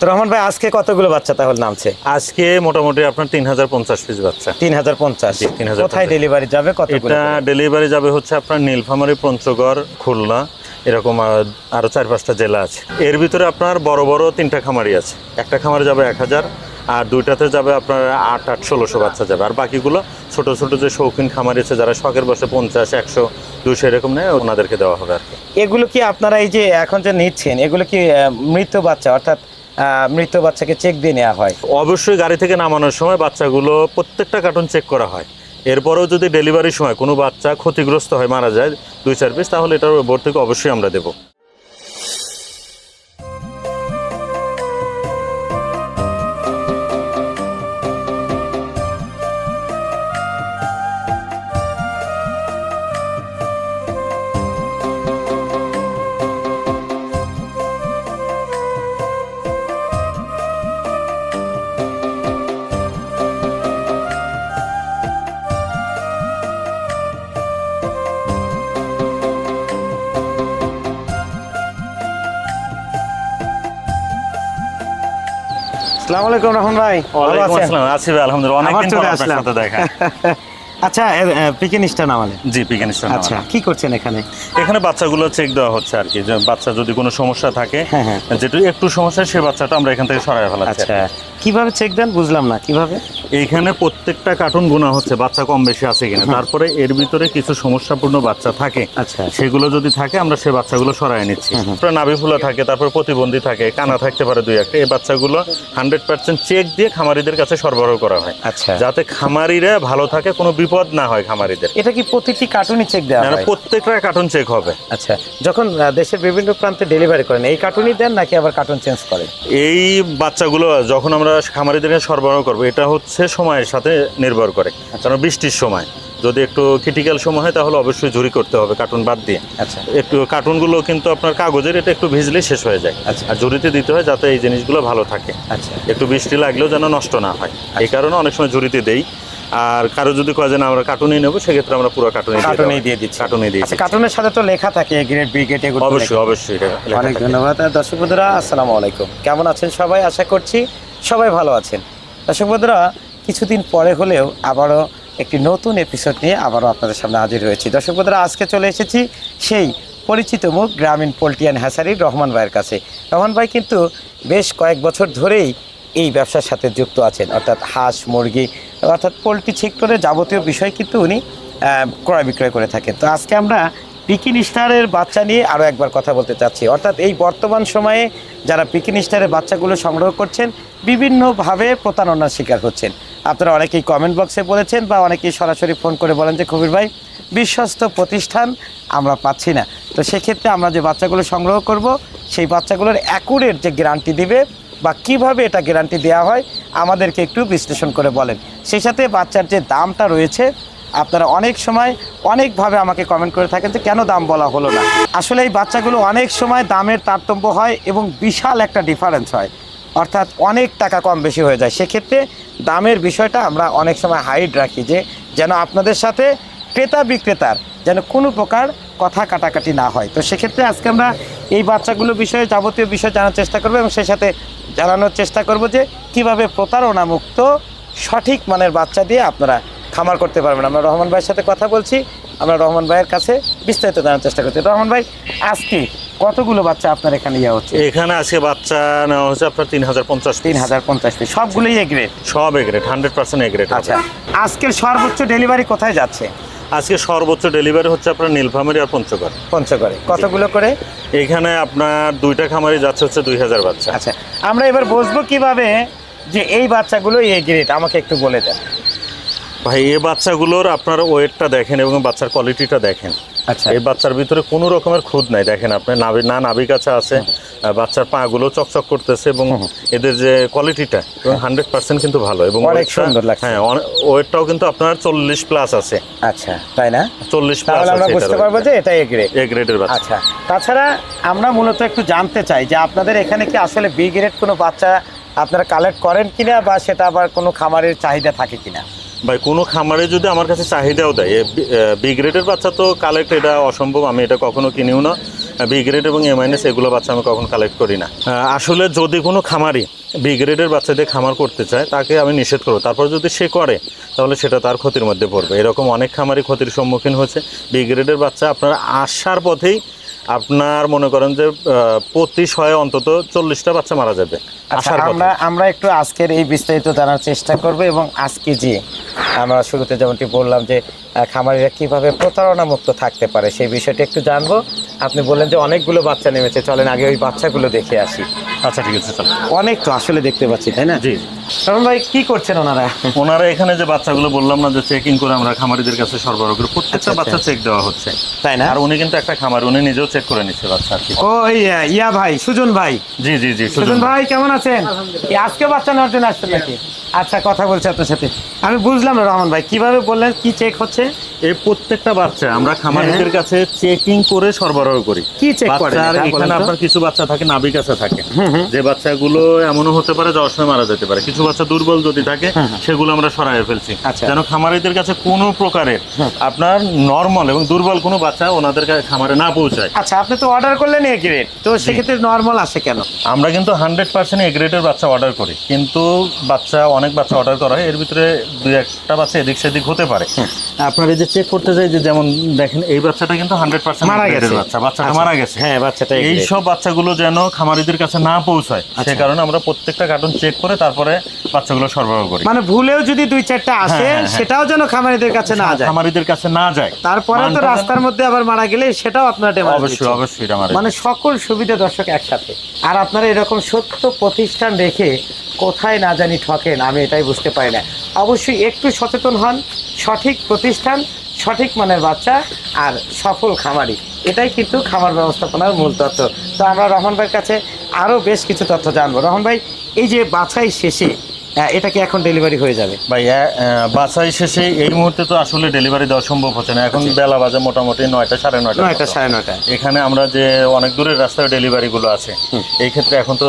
তো রহমান ভাই আজকে কতগুলো বাচ্চা তাহলে নামছে? আজকে মোটামুটি আপনার তিন হাজার পঞ্চাশ পিস বাচ্চা। তিন হাজার পঞ্চাশ? তিন হাজার কোথায় ডেলিভারি যাবে কতগুলো এটা ডেলিভারি যাবে হচ্ছে আপনার নীলফামারী পঞ্চগড় খুলনা এরকম আহ, আরও চার পাঁচটা জেলা আছে। এর ভিতরে আপনার বড় বড় তিনটা খামারি আছে। একটা খামারে যাবে এক হাজার আর দুইটাতে যাবে আপনার আট আট ষোলোশো বাচ্চা যাবে। আর বাকিগুলো ছোট ছোট যে শৌখিন খামারি আছে যারা শখের বসে পঞ্চাশ একশো দুশো এরকম নেয় ওনাদেরকে দেওয়া হবে আর এগুলো কি আপনারা এই যে এখন যে নিচ্ছেন এগুলো কি মৃত বাচ্চা? অর্থাৎ মৃত বাচ্চাকে চেক দিয়ে নেওয়া হয়। অবশ্যই গাড়ি থেকে নামানোর সময় বাচ্চাগুলো প্রত্যেকটা কার্টুন চেক করা হয়। এরপরেও যদি ডেলিভারির সময় কোনো বাচ্চা ক্ষতিগ্রস্ত হয়, মারা যায় দুই চার পিস তাহলে এটার থেকে অবশ্যই আমরা দেবো। আসসালামু আলাইকুম রহমান ভাই। ওয়ালাইকুম? আসসালাম। আছি ভাই, আলহামদুলিল্লাহ। অনেক অনেকদিন পর আপনার। সাথে দেখা। আচ্ছা পিকেনিসটা নামালে জি পিকেন আচ্ছা কি করছেন এখানে? এখানে বাচ্চাগুলো চেক দেওয়া হচ্ছে আর কি। বাচ্চা যদি কোনো সমস্যা থাকে হ্যাঁ, হ্যাঁ। যেটু একটু সমস্যা সে বাচ্চাটা আমরা এখান থেকে সরাই ফেলাচ্ছি আচ্ছা। কীভাবে চেক দেন বুঝলাম না কীভাবে? এইখানে প্রত্যেকটা কার্টুন গোনা হচ্ছে বাচ্চা কম বেশি আছে কিনা। তারপরে এর ভিতরে কিছু সমস্যাপূর্ণ বাচ্চা থাকে। আচ্ছা। সেগুলো যদি থাকে আমরা সেই বাচ্চাগুলো সরাই নিচ্ছি। তারপরে নাভি ফুলা থাকে তারপর প্রতিবন্ধী থাকে কানা থাকতে পারে দুই একটা। এই বাচ্চাগুলো হান্ড্রেড পার্সেন্ট চেক দিয়ে খামারিদের কাছে সরবরাহ করা হয়। আচ্ছা। যাতে খামারিরা ভালো থাকে কোনো বিপদ না হয় খামারিদের। এটা কি প্রতিটি কার্টুনই চেক দেওয়া হয়? প্রত্যেকটা কার্টুন চেক হবে। আচ্ছা যখন দেশের বিভিন্ন প্রান্তে ডেলিভারি করেন এই কার্টুনই দেন নাকি আবার কার্টুন চেঞ্জ করেন? এই বাচ্চাগুলো যখন আমরা খামারিদের কাছে সরবরাহ করব। এটা হচ্ছে সময়ের সাথে নির্ভর করে। কারণ বৃষ্টির সময়। যদি একটু ক্রিটিক্যাল সময় হয় তাহলে অবশ্যই ঝুরি করতে হবে কার্টুন বাদ দিয়ে। আচ্ছা। একটু কার্টুনগুলো কিন্তু আপনার কাগজের এটা একটু ভিজলে শেষ হয়ে যায়। আচ্ছা। আর ঝুড়িতে দিতে হয় যাতে এই জিনিসগুলো ভালো থাকে। আচ্ছা। একটু বৃষ্টি লাগলেও যেন নষ্ট না হয়। এই কারণে অনেক সময় ঝুড়িতে দেই। আর কারও যদি কয় যে না আমরা কার্টুনই নেব সেক্ষেত্রে আমরা পুরো কার্টুনে কার্টুনেই দিয়ে দিচ্ছি। কার্টুনে দিয়ে আচ্ছা দিচ্ছি। কার্টুনের সাথে তো লেখা থাকে গ্রেড বি গ্রেড এগুলো অবশ্যই অবশ্যই এটা অনেক ধন্যবাদ। দর্শক বন্ধুরা আসসালামু আলাইকুম। কেমন আছেন সবাই? আশা করছি সবাই ভালো আছেন। দর্শক বন্ধুরা, কিছুদিন পরে হলেও আবারও একটি নতুন এপিসোড নিয়ে আবারও আপনাদের সামনে হাজির হয়েছি। দর্শক বন্ধুরা, আজকে চলে এসেছি সেই পরিচিত মুখ গ্রামীণ পোল্ট্রিয়ান হ্যাসারির রহমান ভাইয়ের কাছে। রহমান ভাই কিন্তু বেশ কয়েক বছর ধরেই এই ব্যবসার সাথে যুক্ত আছেন, অর্থাৎ হাঁস, মুরগি, অর্থাৎ পোলট্রি সেক্টরের যাবতীয় বিষয় কিন্তু উনি ক্রয় বিক্রয় করে থাকেন। তো আজকে আমরা পিকিন স্টারের বাচ্চা নিয়ে আরও একবার কথা বলতে চাচ্ছি। অর্থাৎ এই বর্তমান সময়ে যারা পিকিন স্টারের বাচ্চাগুলো সংগ্রহ করছেন, বিভিন্নভাবে প্রতারণার শিকার হচ্ছেন। আপনারা অনেকেই কমেন্ট বক্সে বলেছেন বা অনেকেই সরাসরি ফোন করে বলেন যে, কবির ভাই, বিশ্বস্ত প্রতিষ্ঠান আমরা পাচ্ছি না। তো সেক্ষেত্রে আমরা যে বাচ্চাগুলো সংগ্রহ করব, সেই বাচ্চাগুলোর অ্যাকুরেট যে গ্যারান্টি দিবে বা কীভাবে এটা গ্যারান্টি দেওয়া হয়, আমাদেরকে একটু বিশ্লেষণ করে বলেন। সেই সাথে বাচ্চার যে দামটা রয়েছে আপনারা অনেক সময় অনেকভাবে আমাকে কমেন্ট করে থাকেন যে কেন দাম বলা হলো না। আসলে এই বাচ্চাগুলো অনেক সময় দামের তারতম্য হয় এবং বিশাল একটা ডিফারেন্স হয়। অর্থাৎ অনেক টাকা কম বেশি হয়ে যায়। সেক্ষেত্রে দামের বিষয়টা আমরা অনেক সময় হাইড রাখি যে যেন আপনাদের সাথে ক্রেতা বিক্রেতার যেন কোনো প্রকার কথা কাটাকাটি না হয়। তো সেক্ষেত্রে আজকে আমরা এই বাচ্চাগুলো বিষয়ে যাবতীয় বিষয় জানার চেষ্টা করব এবং সেই সাথে জানানোর চেষ্টা করব যে কীভাবে প্রতারণামুক্ত সঠিক মানের বাচ্চা দিয়ে আপনারা খামার করতে পারবেন। আমরা রহমান ভাইয়ের সাথে কথা বলছি। আমরা রহমান ভাইয়ের কাছে বিস্তারিত জানার চেষ্টা করছি। রহমান ভাই আজকে কতগুলো বাচ্চা আপনার এখানে ইয়ে হচ্ছে? এখানে আজকে বাচ্চা নেওয়া হচ্ছে আপনার তিন হাজার পঞ্চাশ তিন হাজার পঞ্চাশ পিস সবগুলোই এ গ্রেড সব A grade hundred percent A grade আচ্ছা। আজকের সর্বোচ্চ ডেলিভারি কোথায় যাচ্ছে? আজকে সর্বোচ্চ ডেলিভারি হচ্ছে আপনার নীলফামারি আর পঞ্চগড়। পঞ্চগড়ে। কতগুলো করে? এখানে আপনার দুইটা খামারি যাচ্ছে হচ্ছে দুই হাজার বাচ্চা। আচ্ছা। আমরা এবার বসবো কীভাবে যে এই বাচ্চাগুলো এ গ্রেড আমাকে একটু বলে দেন। ভাই এই বাচ্চাগুলোর আপনার ওয়েটটা দেখেন এবং বাচ্চার কোয়ালিটিটা দেখেন। আচ্ছা। এই বাচ্চার ভিতরে কোনো রকমের খুদ নাই দেখেন আপনি নাভি না নাভি কাছে আছে বাচ্চার পা গুলো চকচক করতেছে এবং এদের যে কোয়ালিটিটা এবং হান্ড্রেড পার্সেন্ট কিন্তু ভালো এবং অনেক সুন্দর লাগছে। হ্যাঁ ওয়েটটাও কিন্তু আপনার চল্লিশ প্লাস আছে। আচ্ছা তাই না? চল্লিশ প্লাস আমরা বুঝতে পারব যে এটা এ গ্রেড এ গ্রেডের বাচ্চা। আচ্ছা তাছাড়া আমরা মূলত একটু জানতে চাই যে আপনাদের এখানে কি আসলে বি গ্রেড কোনো বাচ্চা আপনারা কালেক্ট করেন কিনা বা সেটা আবার কোনো খামারের চাহিদা থাকে কিনা? ভাই, কোনো খামারে যদি আমার কাছে চাহিদাও দেয় বি গ্রেডের বাচ্চা তো কালেক্ট এটা অসম্ভব, আমি এটা কখনো কিনিও না। বি গ্রেড এবং এ মাইনাস এগুলো বাচ্চা আমি কখন কালেক্ট করি না। আসলে যদি কোনো খামারি বি গ্রেডের বাচ্চা দিয়ে খামার করতে চায়, তাকে আমি নিষেধ করব। তারপর যদি সে করে, তাহলে সেটা তার ক্ষতির মধ্যে পড়বে। এরকম অনেক খামারি ক্ষতির সম্মুখীন হচ্ছে। বি গ্রেডের বাচ্চা আপনার আসার পথেই আপনার মনে করেন যে আহ, প্রতি শয়ে অন্তত চল্লিশটা বাচ্চা মারা যাবে। আচ্ছা আমরা আমরা একটু আজকের এই বিস্তারিত জানার চেষ্টা করব এবং আজকে যে আমরা শুরুতে যেমনটি বললাম যে খামারিরা কীভাবে প্রতারণা মুক্ত থাকতে পারে সেই বিষয়টি একটু জানব। আপনি বললেন যে অনেকগুলো বাচ্চা নেমেছে। চলেন আগে ওই বাচ্চাগুলো দেখে আসি। আচ্ছা ঠিক আছে চলো অনেক তো আসলে দেখতে পাচ্ছি তাই না? জি। শরণ ভাই কি করছেন ওনারা? ওনারা এখানে যে বাচ্চাগুলো বললাম না যে চেকিং করে আমরা খামারিদের কাছে সরবরাহ করি প্রত্যেকটা আচ্ছা, বাচ্চা চেক দেওয়া হচ্ছে। তাই না? আর উনি কিন্তু একটা খামার উনি নিজেও চেক করে নিচ্ছে বাচ্চা আর কি। ও ইয়া ভাই সুজন ভাই। জি জি জি সুজন ভাই। কেমন আছেন? আজকে বাচ্চা নেওয়ার জন্য আসছেন নাকি? আচ্ছা কথা বলছি আপনার সাথে। আমি বুঝলাম না রহমান ভাই কীভাবে বললেন কি চেক হচ্ছে? এই প্রত্যেকটা বাচ্চা আমরা খামারিদের কাছে চেকিং করে সরবরাহ করি। হ্যাঁ। কি check করেন এখানে আপনার কিছু বাচ্চা থাকে নাভি কাছে থাকে। যে বাচ্চাগুলো এমনও হতে পারে যাওয়ার সময় মারা যেতে পারে। কিছু বাচ্চা দুর্বল যদি থাকে সেগুলো আমরা সরাই ফেলছি। আচ্ছা। যেন খামারিদের কাছে কোনো প্রকারের আপনার নর্মাল এবং দুর্বল কোনো বাচ্চা ওনাদের কাছে খামারে না পৌঁছায়। আচ্ছা আপনি তো অর্ডার করলেন এ গ্রেড তো সেক্ষেত্রে নর্মাল আসে কেন? আমরা কিন্তু হান্ড্রেড পার্সেন্ট এ গ্রেডের বাচ্চা অর্ডার করি। কিন্তু বাচ্চা অনেক বাচ্চা অর্ডার করা হয়। এর ভিতরে দুই একটা বাচ্চা এদিক সেদিক হতে পারে। আপনার এই যে চেক করতে যাই যে যেমন দেখেন এই বাচ্চাটা কিন্তু হান্ড্রেড পার্সেন্ট মারা গেছে। বাচ্চা বাচ্চাটা আচ্ছা। মারা গেছে। হ্যাঁ বাচ্চাটা এই সব বাচ্চাগুলো যেন খামারিদের কাছে না পৌঁছায় সে কারণে আমরা প্রত্যেকটা কার্টুন চেক করে তারপরে বাচ্চাগুলো সরবরাহ করি। মানে ভুলেও যদি দুই চারটা আসে হ্যাঁ, হ্যাঁ, হ্যাঁ। সেটাও যেন খামারিদের কাছে না যায়। খামারিদের কাছে না যায়। তারপরে তো রাস্তার মধ্যে আবার মারা গেলে সেটাও আপনার অবশ্যই অবশ্যই মানে সকল সুবিধা দর্শক একসাথে। আর আপনারা এরকম সত্য প্রতিষ্ঠান রেখে কোথায় না জানি ঠকেন আমি এটাই বুঝতে পারি না। অবশ্যই একটু সচেতন হন সঠিক প্রতিষ্ঠান সঠিক মানের বাচ্চা আর সফল খামারি। এটাই কিন্তু খামার ব্যবস্থাপনার মূল তথ্য তো আমরা রহমান ভাইয়ের কাছে আরও বেশ কিছু তথ্য জানব। রহমান ভাই, এই যে বাছাই শেষে এটা কি এখন ডেলিভারি হয়ে যাবে? ভাই বাছাই শেষে এই মুহূর্তে তো আসলে ডেলিভারি দেওয়া সম্ভব হচ্ছে না। এখন বেলা বাজে মোটামুটি নয়টা সাড়ে নয়টা নয়টা সাড়ে নয়টা। এখানে আমরা যে অনেক দূরের রাস্তায় ডেলিভারি গুলো আছে এই ক্ষেত্রে এখন তো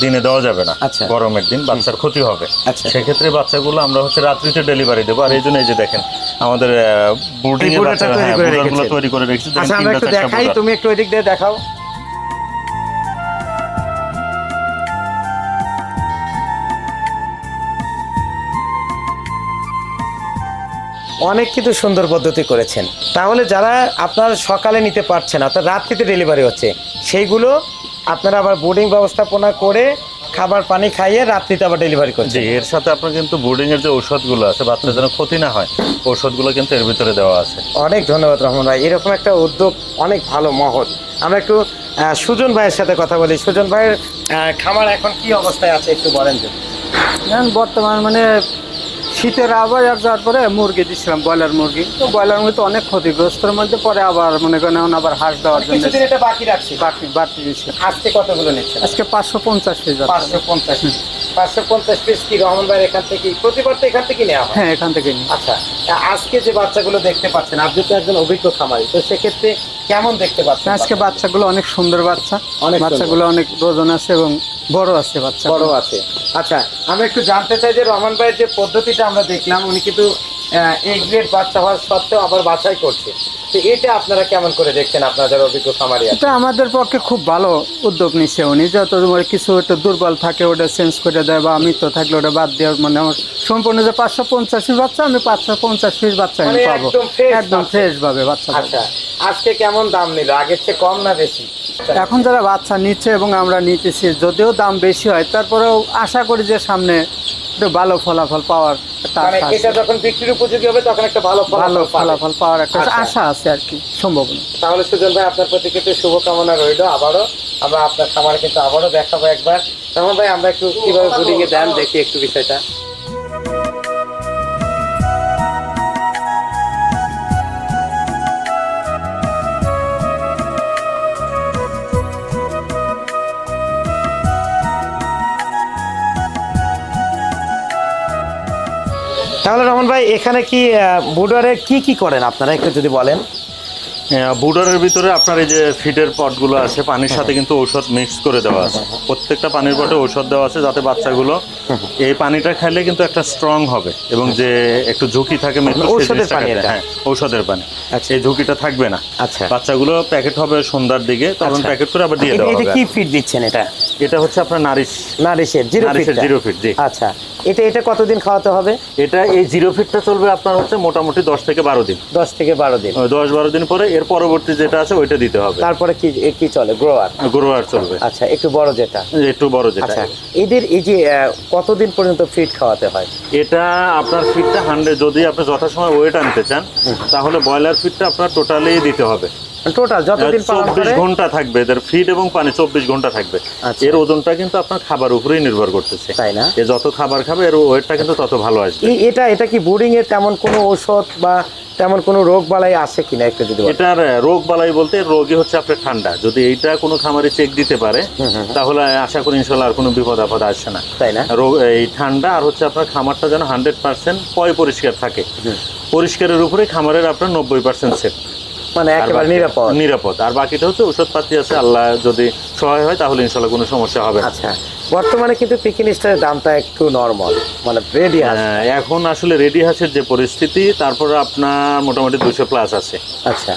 দিনে দেওয়া যাবে না। আচ্ছা। গরমের দিন বাচ্চার ক্ষতি হবে। আচ্ছা। সেক্ষেত্রে বাচ্চাগুলো আমরা হচ্ছে রাত্রিতে ডেলিভারি দেবো। আর এই জন্য এই যে দেখেন আমাদের বোর্ডিং হ্যাঁ করে বোর্ডারগুলো রেখেছে। তৈরি করে রেখেছি। আচ্ছা আমরা একটু দেখাই তুমি একটু ওই দিক দিয়ে দেখাও। অনেক কিন্তু সুন্দর পদ্ধতি করেছেন। তাহলে যারা আপনার সকালে নিতে পারছেন অর্থাৎ রাত্রিতে ডেলিভারি হচ্ছে সেইগুলো আপনারা আবার বোর্ডিং ব্যবস্থাপনা করে খাবার পানি খাইয়ে রাত্রিতে আবার ডেলিভারি করছে এর সাথে আপনার কিন্তু বোর্ডিং এর যে ঔষধগুলো আছে বাচ্চার যেন ক্ষতি না হয় ঔষধগুলো কিন্তু এর ভিতরে দেওয়া আছে। অনেক ধন্যবাদ রহমান ভাই এরকম একটা উদ্যোগ অনেক ভালো মহৎ আমরা একটু সুজন ভাইয়ের সাথে কথা বলি। সুজন ভাইয়ের খামার এখন কি অবস্থায় আছে একটু বলেন এখন বর্তমান মানে শীতের আবহাওয়া যাওয়ার পরে মুরগি দিচ্ছিলাম ব্রয়লার মুরগি। তো ব্রয়লার মুরগি তো অনেক ক্ষতিগ্রস্তর মধ্যে পরে আবার মনে করেন এখন আবার হাঁস দেওয়ার জন্য কিছুদিন এটা বাকি রাখছি। বাড়তি বাড়তি দিচ্ছি আজকে কতগুলো নিচ্ছে আজকে পাঁচশো পঞ্চাশ কেজি পাঁচশো পঞ্চাশ। পাঁচশো পঞ্চাশ পিস কি রহমান ভাইয়ের এখান থেকে? প্রতিবার তো এখান থেকে নেওয়া হয়? হ্যাঁ এখান থেকে আচ্ছা আজকে যে বাচ্চাগুলো দেখতে পাচ্ছেন আপনি তো একজন অভিজ্ঞ খামারি তো সেক্ষেত্রে কেমন দেখতে পাচ্ছেন আজকে বাচ্চাগুলো? অনেক সুন্দর বাচ্চা। অনেক। বাচ্চাগুলো অনেক ওজন আছে এবং বড় আছে বাচ্চা বড় আছে। আচ্ছা আমরা একটু জানতে চাই যে রহমান ভাইয়ের যে পদ্ধতিটা আমরা দেখলাম উনি কিন্তু এ গ্রেড বাচ্চা হওয়ার সত্ত্বেও আবার বাছাই করছে। তো এটা আপনারা কেমন করে দেখছেন? আপনারা যারা অভিজ্ঞ খামারি এটা আমাদের পক্ষে খুব ভালো উদ্যোগ নিচ্ছে উনি। যত কিছু একটু দুর্বল থাকে ওটা চেঞ্জ করে দেয় বা আমি তো থাকলে ওটা বাদ দেওয়ার মানে আমার সম্পূর্ণ যে পাঁচশো পঞ্চাশ পিস বাচ্চা আমি পাঁচশো পঞ্চাশ পিস বাচ্চা আমি মানে পাবো। একদম। ফ্রেশ ভাবে বাচ্চা আচ্ছা আজকে কেমন দাম নিল? আগের চেয়ে কম না বেশি? এখন যারা বাচ্চা নিচ্ছে এবং আমরা নিতেছি যদিও দাম বেশি হয় তারপরেও আশা করি যে সামনে ভালো ফলাফল পাওয়ার একটা মানে আশা এটা যখন বিক্রির উপযোগী হবে তখন একটা ভালো ভালো ফলাফল পাওয়ার একটা আচ্ছা। আশা আছে আর কি সম্ভাবনা তাহলে সুজন ভাই আপনার প্রতি কিন্তু শুভকামনা রইল আবারও। আমরা আপনার খামারে কিন্তু আবারও দেখাবো একবার। তখন ভাই আমরা একটু কীভাবে বুডিং এ দেন দেখি একটু বিষয়টা। তাহলে রমন ভাই এখানে কি বুডারে কি কি করেন আপনারা একটু যদি বলেন? বুডারের ভিতরে আপনার এই যে ফিডের পটগুলো আছে পানির সাথে কিন্তু ঔষধ মিক্স করে দেওয়া আছে। প্রত্যেকটা পানির পটে ঔষধ দেওয়া আছে যাতে বাচ্চাগুলো এই পানিটা খেলে কিন্তু একটা স্ট্রং হবে এবং যে একটু ঝুঁকি থাকে ঔষধের পানি হ্যাঁ ঔষধের পানি। আচ্ছা। এই ঝুঁকিটা থাকবে না। আচ্ছা। বাচ্চাগুলো প্যাকেট হবে সন্ধ্যার দিকে তখন আচ্ছা। প্যাকেট করে আবার দিয়ে দেওয়া এটা কি ফিট দিচ্ছেন এটা? এটা হচ্ছে আপনার নারিশ। নারিশের জিরো ফিট জিরো ফিট জি। আচ্ছা। এটা এটা কতদিন খাওয়াতে হবে? এটা এই জিরো ফিটটা চলবে আপনার হচ্ছে মোটামুটি দশ থেকে বারো দিন। দশ থেকে বারো দিন। দশ বারো দিন পরে এর পরবর্তী যেটা আছে ওইটা দিতে হবে। তারপরে কি কি চলে? গ্রোয়ার গ্রোয়ার চলবে। আচ্ছা একটু বড় যেটা। একটু বড় যেটা। আচ্ছা এদের এই যে কতদিন পর্যন্ত ফিট খাওয়াতে হয়? এটা আপনার ফিটটা হান্ড্রেড যদি আপনি যথাসময় ওয়েট আনতে চান তাহলে ব্রয়লার ফিটটা আপনার টোটালি দিতে হবে। টোটাল যতদিন চব্বিশ ঘণ্টা থাকবে এদের ফিট এবং পানি চব্বিশ ঘণ্টা থাকবে। আচ্ছা। এর ওজনটা কিন্তু আপনার খাবার উপরেই নির্ভর করতেছে। তাই না? এ যত খাবার খাবে এর ওয়েটটা কিন্তু তত ভালো আসবে। এটা এটা কি বোর্ডিং এর তেমন কোনো ঔষধ বা তেমন কোনো রোগ বালাই আছে কিনা একটু যদি এটার রোগ বালাই বলতে রোগী হচ্ছে আপনার ঠান্ডা। যদি এইটা কোনো খামারে চেক দিতে পারে তাহলে আশা করি ইনশাল্লাহ আর কোনো বিপদ আপদ আসছে না। তাই না? রোগ এই ঠান্ডা আর হচ্ছে আপনার খামারটা যেন হান্ড্রেড পার্সেন্ট পয় পরিষ্কার থাকে। পরিষ্কারের উপরে খামারের আপনার নব্বই পার্সেন্ট সেফ মানে একেবারে নিরাপদ। নিরাপদ। আর বাকিটা হচ্ছে ওষুধপাতি আছে আল্লাহ যদি সহায় হয় তাহলে ইনশাল্লাহ কোনো সমস্যা হবে আচ্ছা বর্তমানে কিন্তু পিকিন স্টারের দামটা একটু নর্মাল মানে রেডি আছে। এখন আসলে রেডি হাঁসের যে পরিস্থিতি তারপরে আপনার মোটামুটি দুশো প্লাস আছে। আচ্ছা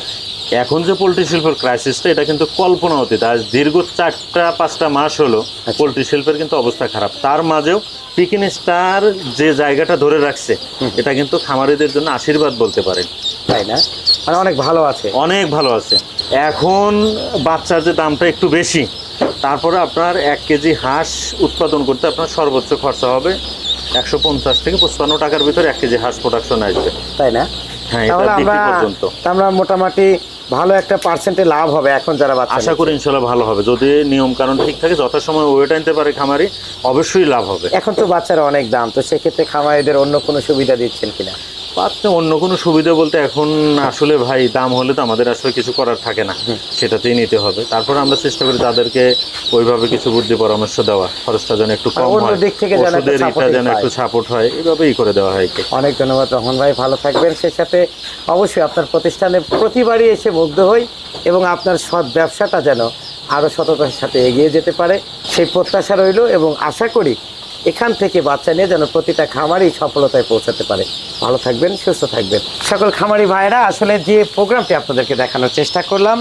এখন যে পোলট্রি শিল্পের ক্রাইসিসটা এটা কিন্তু কল্পনা অতীত আজ দীর্ঘ চারটা পাঁচটা মাস হলো পোলট্রি শিল্পের কিন্তু অবস্থা খারাপ। তার মাঝেও পিকিন স্টার যে জায়গাটা ধরে রাখছে এটা কিন্তু খামারিদের জন্য আশীর্বাদ বলতে পারেন। তাই না? মানে অনেক ভালো আছে। অনেক ভালো আছে। এখন বাচ্চার যে দামটা একটু বেশি তারপরে আপনার এক কেজি হাঁস উৎপাদন করতে আপনার সর্বোচ্চ খরচা হবে একশো পঞ্চাশ থেকে পঁচপান্ন টাকার ভিতরে এক কেজি হাঁস প্রোডাকশন আসবে। তাই না? হ্যাঁ এটা বিক্রি পর্যন্ত। আমরা মোটামুটি ভালো একটা পার্সেন্টে লাভ হবে এখন যারা বাচ্চা আশা করি ইনশাল্লাহ ভালো হবে। যদি নিয়ম কারণ ঠিক থাকে যথাসময় ওয়েট আনতে পারে খামারি অবশ্যই লাভ হবে। এখন তো বাচ্চারা অনেক দাম তো সেক্ষেত্রে খামারিদের অন্য কোনো সুবিধা দিচ্ছেন কিনা? পাচ্ছে অন্য কোনো সুবিধা বলতে এখন আসলে ভাই দাম হলে তো আমাদের আসলে কিছু করার থাকে না। সেটাতেই নিতে হবে। তারপর আমরা চেষ্টা করি তাদেরকে ওইভাবে কিছু বুদ্ধি পরামর্শ দেওয়া। খরচটা যেন একটু কম অন্য হয় দিক থেকে ওষুধের এটা যেন একটু সাপোর্ট হয় এইভাবেই করে দেওয়া হয় অনেক ধন্যবাদ রহমান ভাই ভালো থাকবেন। সেই সাথে অবশ্যই আপনার প্রতিষ্ঠানে প্রতিবারই এসে মুগ্ধ হই এবং আপনার সৎ ব্যবসাটা যেন আরও সততার সাথে এগিয়ে যেতে পারে। সেই প্রত্যাশা রইল এবং আশা করি এখান থেকে বাচ্চা নিয়ে যেন প্রতিটা খামারই সফলতায় পৌঁছাতে পারে। ভালো থাকবেন, সুস্থ থাকবেন। সকল খামারি ভাইয়েরা, আসলে যে প্রোগ্রামটি আপনাদেরকে দেখানোর চেষ্টা করলাম,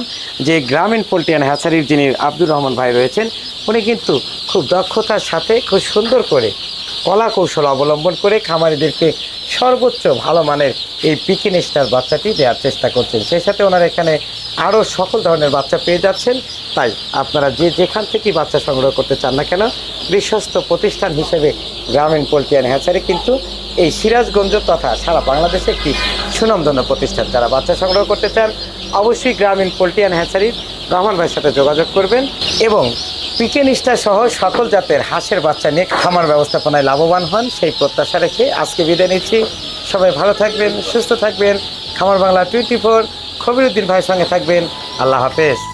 যে গ্রামীণ পোল্ট্রি অ্যান্ড হ্যাচারির যিনি আব্দুর রহমান ভাই রয়েছেন, উনি কিন্তু খুব দক্ষতার সাথে খুব সুন্দর করে কলা কৌশল অবলম্বন করে খামারিদেরকে সর্বোচ্চ ভালো মানের এই পিকিন স্টার বাচ্চাটি দেওয়ার চেষ্টা করছেন। সেই সাথে ওনার এখানে আরও সকল ধরনের বাচ্চা পেয়ে যাচ্ছেন। তাই আপনারা যে যেখান থেকে বাচ্চা সংগ্রহ করতে চান না কেন, বিশ্বস্ত প্রতিষ্ঠান হিসেবে গ্রামীণ পোলট্রি অ্যান্ড হ্যাচারি কিন্তু এই সিরাজগঞ্জ তথা সারা বাংলাদেশে একটি সুনামধন্য প্রতিষ্ঠান। যারা বাচ্চা সংগ্রহ করতে চান, অবশ্যই গ্রামীণ পোলট্রি অ্যান্ড হ্যাচারির রহমান ভাইয়ের সাথে যোগাযোগ করবেন এবং পিকে নিষ্ঠা সহ সকল জাতের হাঁসের বাচ্চা নিয়ে খামার ব্যবস্থাপনায় লাভবান হন, সেই প্রত্যাশা রেখে আজকে বিদায় নিচ্ছি। সবাই ভালো থাকবেন, সুস্থ থাকবেন। খামার বাংলা টোয়েন্টি ফোর খবিরুদ্দিন ভাইয়ের সঙ্গে থাকবেন। আল্লাহ হাফেজ।